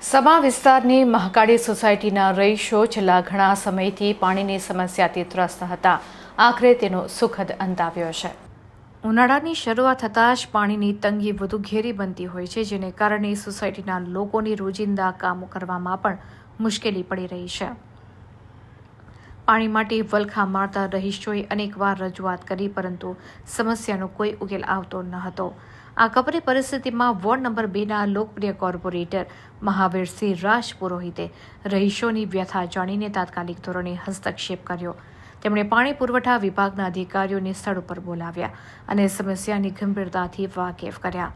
સમા વિસ્તારની મહાકાળી સોસાયટીના રહીશો છેલ્લા ઘણા સમયથી પાણીની સમસ્યાથી ત્રસ્ત હતા. આખરે તેનો સુખદ અંત આવ્યો છે. ઉનાળાની શરૂઆત થતાં જ પાણીની તંગી વધુ ઘેરી બનતી હોય છે, જેને કારણે સોસાયટીના લોકોની રોજિંદા કામો કરવામાં પણ મુશ્કેલી પડી રહી છે. પાણી માટે વલખા મારતા રહીશોએ અનેકવાર રજૂઆત કરી, પરંતુ સમસ્યાનો કોઈ ઉકેલ આવતો ન હતો. આ કપરી પરિસ્થિતિમાં વોર્ડ નંબર બેના લોકપ્રિય કોર્પોરેટર મહાવીરસિંહ રાજ પુરોહિતે રહીશોની વ્યથા જાણીને તાત્કાલિક ધોરણે હસ્તક્ષેપ કર્યો. તેમણે પાણી પુરવઠા વિભાગના અધિકારીઓને સ્થળ ઉપર બોલાવ્યા અને સમસ્યાની ગંભીરતાથી વાકેફ કર્યા.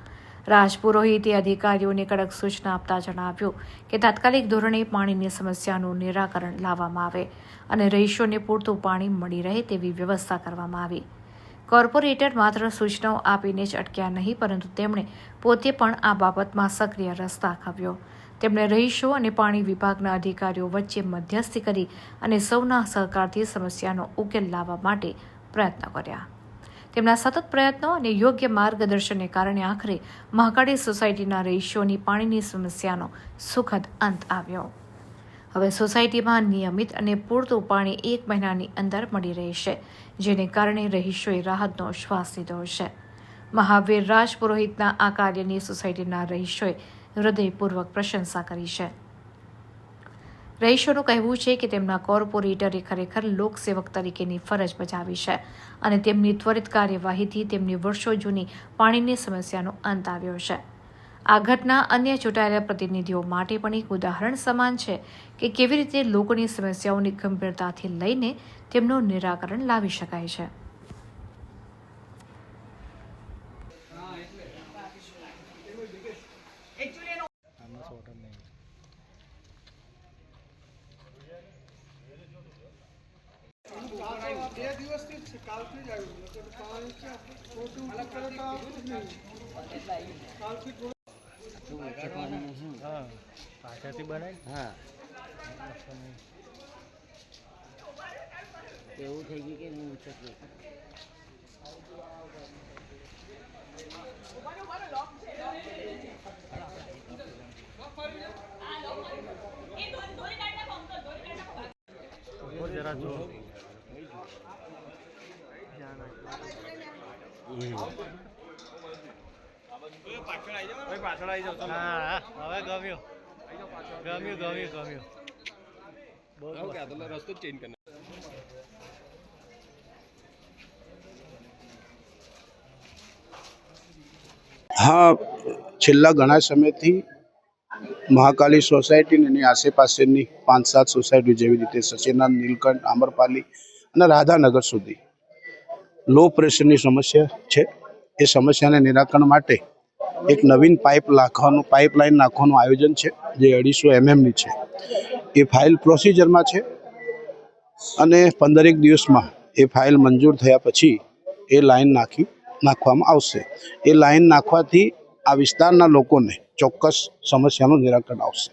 રાજ પુરોહિતે અધિકારીઓને કડક સૂચના આપતા જણાવ્યું કે તાત્કાલિક ધોરણે પાણીની સમસ્યાનું નિરાકરણ લાવવામાં આવે અને રહીશોને પૂરતું પાણી મળી રહે તેવી વ્યવસ્થા કરવામાં આવી. કોર્પોરેટર માત્ર સૂચનાઓ આપીને જ અટક્યા નહીં, પરંતુ તેમણે પોતે પણ આ બાબતમાં સક્રિય રસ દાખવ્યો તેમણે રહીશો અને પાણી વિભાગના અધિકારીઓ વચ્ચે મધ્યસ્થી કરી અને સૌના સહકારથી સમસ્યાનો ઉકેલ લાવવા માટે પ્રયત્ન કર્યા. તેમના સતત પ્રયત્નો અને યોગ્ય માર્ગદર્શનને કારણે આખરે મહાકાળી સોસાયટીના રહીશોની પાણીની સમસ્યાનો સુખદ અંત આવ્યો. હવે સોસાયટીમાં નિયમિત અને પૂરતું પાણી એક મહિનાની અંદર મળી રહેશે, જેને કારણે રહીશોએ રાહતનો શ્વાસ લીધો છે મહાવીર રાજ પુરોહિતના આ કાર્યની સોસાયટીના રહીશોએ હૃદયપૂર્વક પ્રશંસા કરી છે. રહીશોનું કહેવું છે કે તેમના કોર્પોરેટરે ખરેખર લોકસેવક તરીકેની ફરજ બજાવી છે અને તેમની ત્વરિત કાર્યવાહીથી તેમની વર્ષો જૂની પાણીની સમસ્યાનો અંત આવ્યો છે. આ ઘટના અન્ય ચૂંટાયેલા પ્રતિનિધિઓ માટે પણ એક ઉદાહરણ સમાન છે કે કેવી રીતે લોકોની સમસ્યાઓની ગંભીરતાથી લઈને તેમનું નિરાકરણ લાવી શકાય છે. હા. પાછળથી બનાવી હા. એવું થઈ ગયું કે હું ઉચકવી જરા જો હા હા, હવે ગમ્યું. ગમ્યું ગમ્યું ગમ્યું. બહુ મસ્ત. હા છેલ્લા ઘણા સમયથી મહાકાલી સોસાયટી અને એની આસેપાસેની પાંચ સાત સોસાયટી જેવી રીતે સચિનાથ નીલકંઠ આમરપાલી અને રાધાનગર સુધી. લો પ્રેશરની સમસ્યા છે. એ સમસ્યાને નિરાકરણ માટે એક નવીન પાઇપ નાખવાનું પાઇપલાઇન નાખવાનું આયોજન છે, જે અઢીસો એમએમની છે. એ ફાઇલ પ્રોસિજરમાં છે અને પંદરેક દિવસમાં એ ફાઇલ મંજૂર થયા પછી એ લાઇન નાખી, નાખવામાં આવશે. એ લાઇન નાખવાથી આ વિસ્તારના લોકોને ચોક્કસ સમસ્યાનું નિરાકરણ આવશે.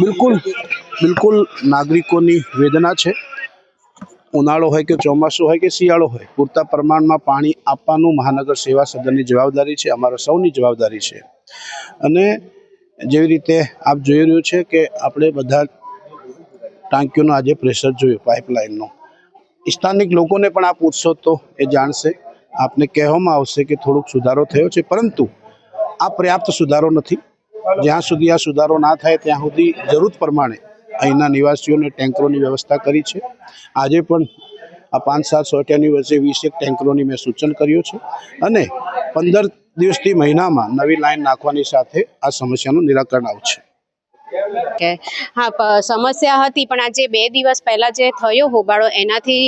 બિલકુલ બિલકુલ નાગરિકોની વેદના છે. ઉનાળો હોય કે ચોમાસું હોય કે શિયાળો હોય, પૂરતા પ્રમાણમાં પાણી આપવાનું મહાનગર સેવા સદનની જવાબદારી છે, અમારા સૌની જવાબદારી છે. અને જેવી રીતે આપ જોઈ રહ્યું છે કે આપણે બધા ટાંકીઓનું આજે પ્રેશર જોયું, પાઇપલાઇનનું. સ્થાનિક લોકોને પણ આ પૂછશો તો એ જાણશે. આપને કહેવામાં આવશે કે થોડોક સુધારો થયો છે, પરંતુ આ પર્યાપ્ત સુધારો નથી. જ્યાં સુધી આ સુધારો ના થાય, ત્યાં સુધી જરૂર પ્રમાણે અહીંના નિવાસીઓને ટેન્કરોની વ્યવસ્થા કરી છે. આજે પણ આ પાંચ સાત સોટિયાની વચ્ચે વીસેક ટેન્કરોની મેં સૂચન કર્યું છે અને પંદર દિવસથી મહિનામાં નવી લાઇન નાખવાની સાથે આ સમસ્યાનું નિરાકરણ આવશે કે હા સમસ્યા હતી, પણ આજે બે દિવસ પહેલા જે થયો હોબાળો, એનાથી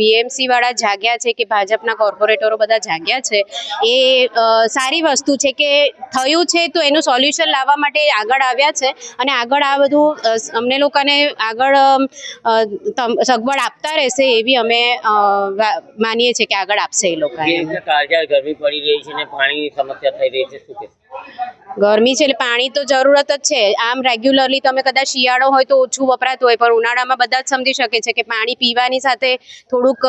વીએમસી વાળા જાગ્યા છે કે ભાજપના કોર્પોરેટરો બધા જાગ્યા છે, એ સારી વસ્તુ છે કે થયું છે તો એનું સોલ્યુશન લાવવા માટે આગળ આવ્યા છે અને આગળ આ બધું અમને લોકોને આગળ સગવડ આપતા રહેશે એવી અમે માનીએ છીએ કે આગળ આપશે એ લોકો પડી રહી છે પાણીની સમસ્યા થઈ રહી છે ગરમી છે એટલે પાણી તો જરૂરત જ છે. આમ રેગ્યુલરલી તમે કદાચ શિયાળો હોય તો ઓછું વપરાતું હોય, પણ ઉનાળામાં બધા જ સમજી શકે છે કે પાણી પીવાની સાથે થોડુંક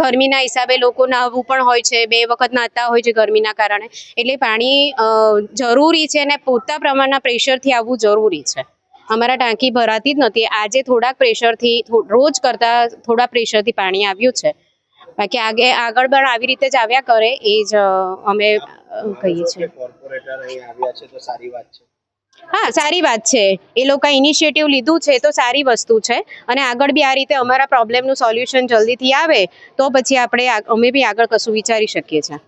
ગરમીના હિસાબે લોકો નહાવું પણ હોય છે, બે વખત નહાતા હોય છે ગરમીના કારણે. એટલે પાણી જરૂરી છે અને પૂરતા પ્રમાણના પ્રેશરથી આવવું જરૂરી છે. અમારા ટાંકી ભરાતી જ નથી આજે થોડાક પ્રેશરથી રોજ કરતાં થોડા પ્રેશરથી પાણી આવ્યું છે. બાકી આગે આગળ પણ આવી રીતે જ આવ્યા કરે એ જ અમે કહીએ છીએ. હા સારી વાત છે. એ લોકો ઇનિશિયેટિવ લીધું છે તો સારી વસ્તુ છે. અને આગળ બી આ રીતે અમારા પ્રોબ્લેમનું સોલ્યુશન જલ્દીથી આવે તો પછી આપણે અમે બી આગળ કશું વિચારી શકીએ છીએ.